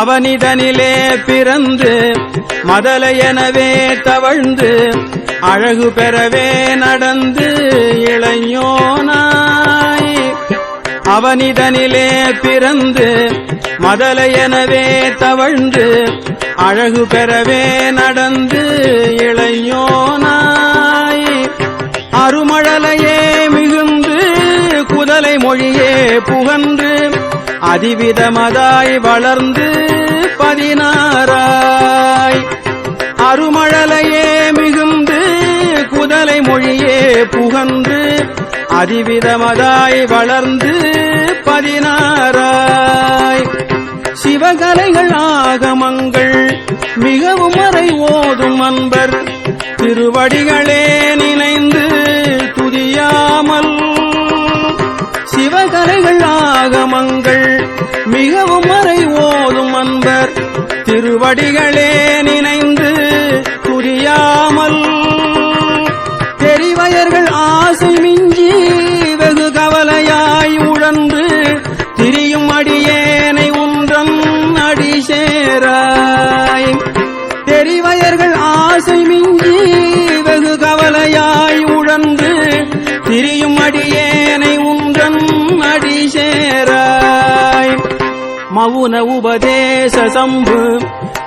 அவனிதனிலே பிறந்து மதலையெனவே தவழ்ந்து அழகு பெறவே நடந்து இளைஞனாய். அவனிதனிலே பிறந்து மதலையெனவே தவழ்ந்து அழகு பெறவே நடந்து இளைஞனாய். அருமழலையே மிகுந்து குதலை மொழியே புகன்று அதிவிதமதாய் வளர்ந்து பதினாராய் அருமழலையே மிகுந்து குதலை மொழியே புகன்று அதிவிதமதாய் வளர்ந்து பதினாராய் சிவகலைகள் ஆகமங்கள் மிகவும் அறை ஓதும் அன்பர் திருவடிகளே திருவடிகளே நினைந்து புரியாமல் தெரிவயர்கள் ஆசை மிஞ்சி வெகு கவலையாய் உழன்று திரியும் அடியேனை உன்றன் அடி சேராய். தெரிவயர்கள் ஆசை மிஞ்சி வெகு கவலையாய் உழன்று திரியும் அடியேனை உன்றன் அடி சேராய். மவுன உபதேச சம்பு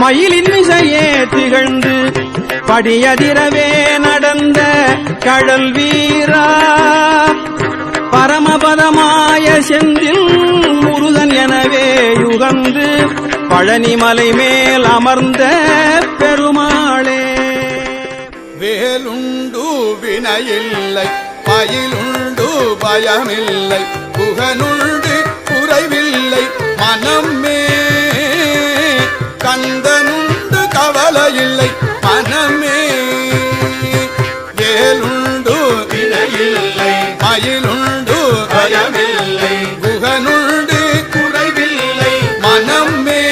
மயிலின் விசையே திகழ்ந்து படியதிரவே நடந்த கடல் வீரா. பரமபதமாய செந்தில் முருகன் எனவே யுகந்து பழனிமலை மேல் அமர்ந்த பெருமாளே. வேலுண்டு வினையில்லை பயிலுண்டு பயமில்லை புகனுண்டு குறைவில்லை மனம் கவலையில்லை மனமே வேலுண்டு. வினையில்லை பயிலுண்டு பயமில்லை. புகனுண்டு குறைவில்லை. மனமே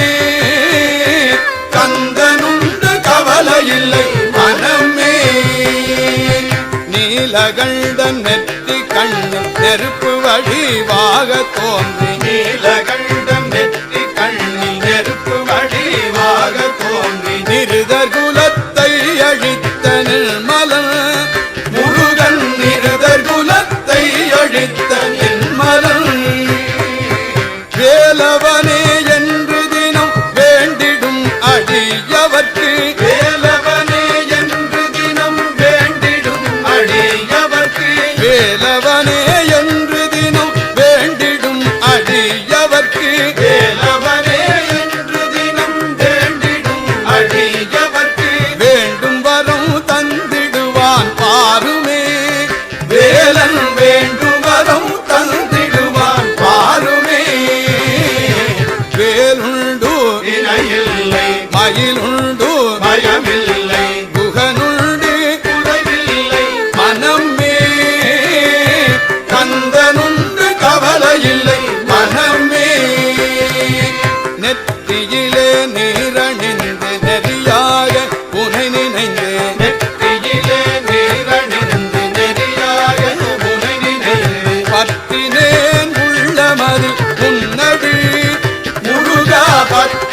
கந்தனுண்டு. கவலையில்லை. மனமே நீலகண்டன் நெற்றி கண்ணு நெருப்பு வடிவாக தோன்றி. நீலகண்டம் நெற்றி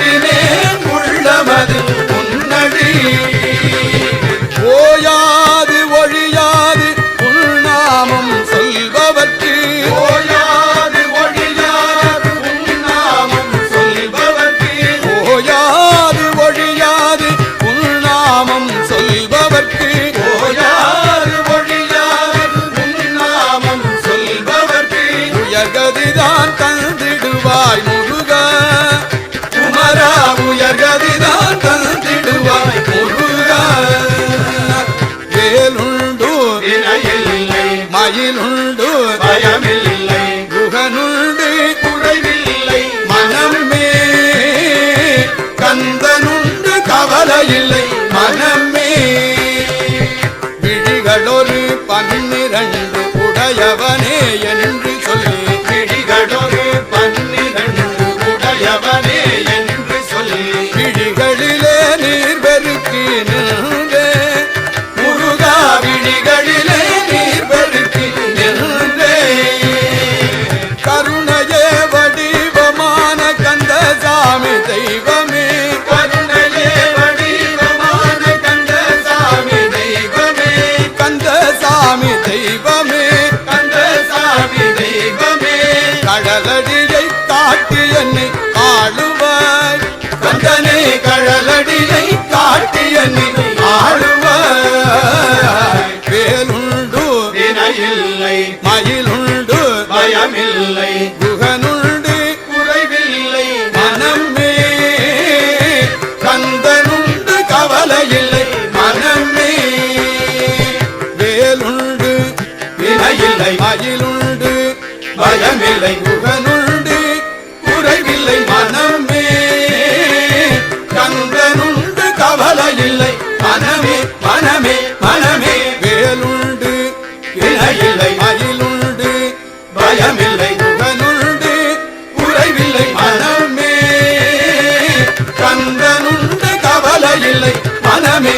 Amen. Hare கந்தசாமி தெய்வமே. கந்தசாமி தெய்வமே. கடலடியை காட்டி என்னை ஆளுவாய் கந்தனே கழலடியை காட்டி என்னை மனமே மனமே மனமே. வேலுண்டு வினையில்லை மயிலுண்டு. பயமில்லை குகனுண்டு குறைவில்லை மனமே. கந்தனுண்டு கவலையில்லை மனமே.